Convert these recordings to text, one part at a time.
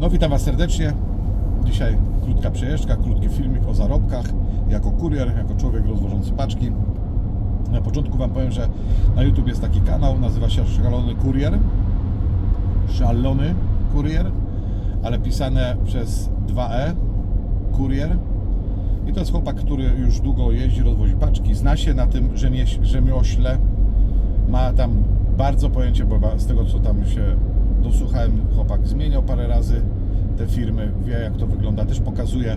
No witam Was serdecznie. Dzisiaj krótka przejeżdżka, krótki filmik o zarobkach jako kurier, jako człowiek rozwożący paczki. Na początku Wam powiem, że na YouTube jest taki kanał, nazywa się Szalony Kurier. Szalony Kurier, ale pisane przez 2E, Kurier. I to jest chłopak, który już długo jeździ, rozwozi paczki, zna się na tym rzemiośle, ma tam bardzo pojęcie, bo z tego co tam się dosłuchałem, chłopak zmieniał parę razy te firmy, wie jak to wygląda, też pokazuje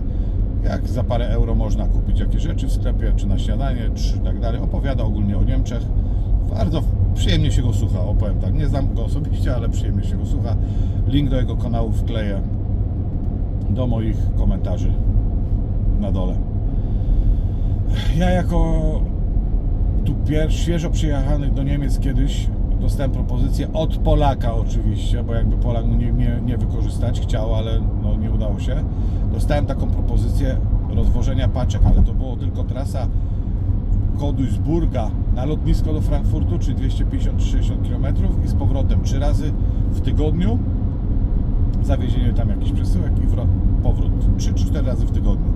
jak za parę euro można kupić jakieś rzeczy w sklepie, czy na śniadanie, czy tak dalej. Opowiada ogólnie o Niemczech. Bardzo przyjemnie się go słucha, opowiem tak. Nie znam go osobiście, ale przyjemnie się go słucha. Link do jego kanału wkleję do moich komentarzy na dole. Ja jako tu pier- świeżo przyjechany do Niemiec kiedyś dostałem propozycję od Polaka oczywiście, bo jakby Polak nie, nie, nie wykorzystać, chciał, ale no, nie udało się. Dostałem taką propozycję rozwożenia paczek, ale to było tylko trasa Koduisburga na lotnisko do Frankfurtu, czyli 250-60 km i z powrotem trzy razy w tygodniu zawiezienie tam jakichś przesyłek i powrót 3 czy 4 razy w tygodniu.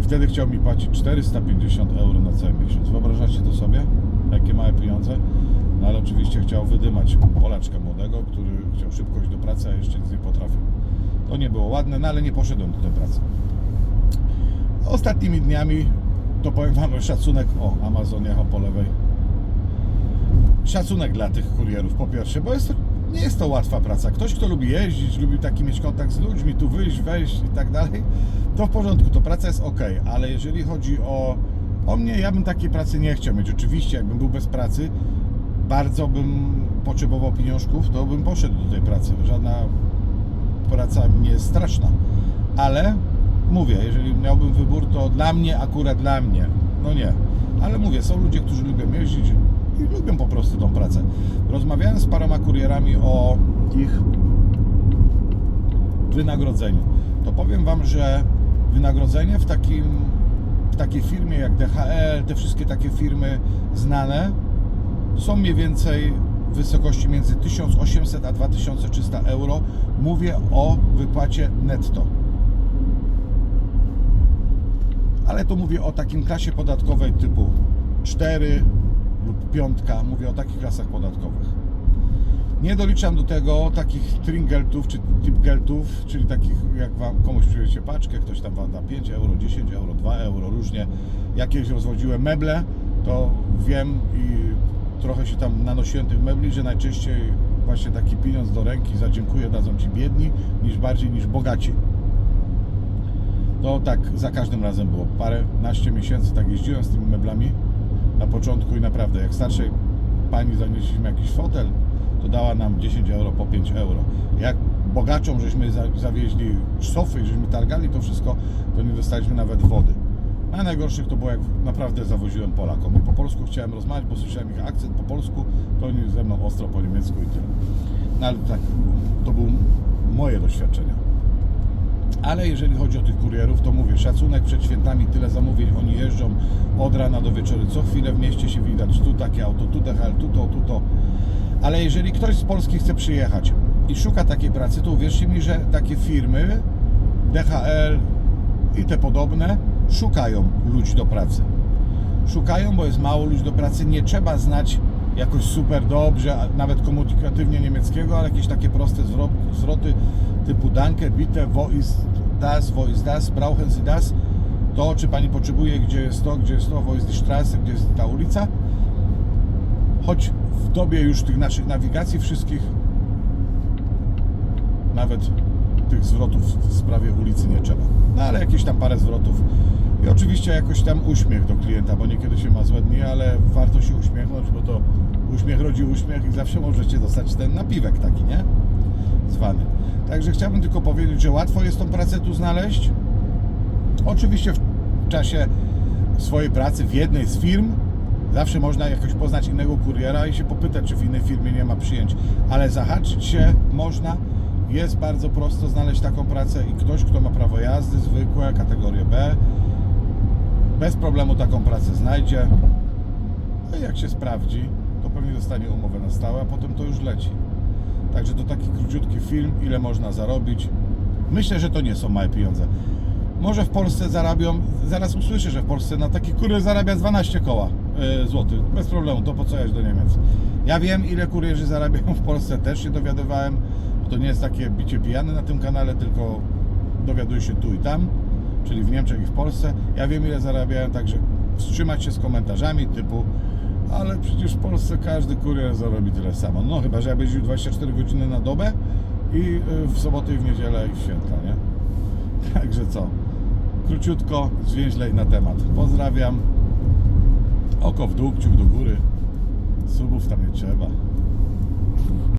Wtedy chciał mi płacić 450 euro na cały miesiąc. Wyobrażacie to sobie? Jakie małe pieniądze? Oczywiście chciał wydymać Polaczka młodego, który chciał szybko iść do pracy, a jeszcze nic nie potrafił. To nie było ładne, no ale nie poszedłem do tej pracy. Ostatnimi dniami to powiem Wam szacunek, o Amazon jechał po lewej, szacunek dla tych kurierów po pierwsze, bo jest to, nie jest to łatwa praca. Ktoś, kto lubi jeździć, lubi taki mieć kontakt z ludźmi, tu wyjść, wejść i tak dalej, to w porządku, to praca jest ok, ale jeżeli chodzi o, o mnie, ja bym takiej pracy nie chciał mieć. Oczywiście, jakbym był bez pracy, bardzo bym potrzebował pieniążków, to bym poszedł do tej pracy. Żadna praca nie jest straszna, ale mówię, jeżeli miałbym wybór, to dla mnie, akurat dla mnie, no nie. Ale mówię, są ludzie, którzy lubią jeździć i lubią po prostu tą pracę. Rozmawiałem z paroma kurierami o ich wynagrodzeniu. To powiem Wam, że wynagrodzenie w, takim, w takiej firmie jak DHL, te wszystkie takie firmy znane, są mniej więcej w wysokości między 1800 a 2300 euro. Mówię o wypłacie netto. Ale tu mówię o takim klasie podatkowej typu 4 lub 5. Mówię o takich klasach podatkowych. Nie doliczam do tego takich tringeltów czy tipgeltów, czyli takich jak wam komuś przyjedzie paczkę, ktoś tam wam da 5 euro, 10 euro, 2 euro, różnie. Jakieś rozwodziłem meble, to wiem i trochę się tam nanosiłem tych mebli, że najczęściej właśnie taki pieniądz do ręki za dziękuję dadzą ci biedni, niż bardziej niż bogaci. To tak za każdym razem było. Parę naście miesięcy tak jeździłem z tymi meblami na początku i naprawdę jak starszej pani zanieśliśmy jakiś fotel, to dała nam 10 euro po 5 euro. Jak bogaczom żeśmy za- zawieźli sofy, żeśmy targali to wszystko, to nie dostaliśmy nawet wody. A najgorszych to było jak naprawdę zawoziłem Polakom. I po polsku chciałem rozmawiać, bo słyszałem ich akcent po polsku, to oni ze mną ostro po niemiecku i tyle. No ale tak, to były moje doświadczenia. Ale jeżeli chodzi o tych kurierów, to mówię, szacunek przed świętami, tyle zamówień, oni jeżdżą od rana do wieczoru, co chwilę w mieście się widać, tu takie auto, tu DHL, tu to, tu to. Ale jeżeli ktoś z Polski chce przyjechać i szuka takiej pracy, to uwierzcie mi, że takie firmy, DHL i te podobne, szukają ludzi do pracy. Szukają, bo jest mało ludzi do pracy, nie trzeba znać jakoś super dobrze, nawet komunikatywnie niemieckiego, ale jakieś takie proste zwro- zwroty typu danke, bitte, wo ist das, wo ist das, brauchen Sie das, to czy Pani potrzebuje, gdzie jest to, gdzie jest to, wo ist die Straße, gdzie jest ta ulica. Choć w dobie już tych naszych nawigacji wszystkich nawet tych zwrotów w sprawie ulicy nie trzeba. No ale jakieś tam parę zwrotów i oczywiście jakoś tam uśmiech do klienta, bo niekiedy się ma złe dni, ale warto się uśmiechnąć, bo to uśmiech rodzi uśmiech i zawsze możecie dostać ten napiwek taki, nie? Zwany. Także chciałbym tylko powiedzieć, że łatwo jest tą pracę tu znaleźć. Oczywiście w czasie swojej pracy w jednej z firm zawsze można jakoś poznać innego kuriera i się popytać, czy w innej firmie nie ma przyjęć, ale zahaczyć się można. Jest bardzo prosto znaleźć taką pracę i ktoś, kto ma prawo jazdy zwykłe, kategorię B, bez problemu taką pracę znajdzie. No i jak się sprawdzi, to pewnie dostanie umowę na stałe, a potem to już leci. Także to taki króciutki film, ile można zarobić. Myślę, że to nie są małe pieniądze. Może w Polsce zarabią, zaraz usłyszę, że w Polsce na taki kurier zarabia 12 koła e, złotych. Bez problemu, to po co jechać do Niemiec? Ja wiem, ile kurierzy zarabiają w Polsce, też się dowiadywałem. To nie jest takie bicie pijany na tym kanale, tylko dowiaduję się tu i tam, czyli w Niemczech i w Polsce. Ja wiem, ile zarabiają, także wstrzymać się z komentarzami typu ale przecież w Polsce każdy kurier zarobi tyle samo. No chyba, że ja jeździł 24 godziny na dobę i y, w sobotę i w niedzielę i w święta, nie? Także co? Króciutko, zwięźlej na temat. Pozdrawiam. Oko w dół, kciuk do góry. Subów tam nie trzeba.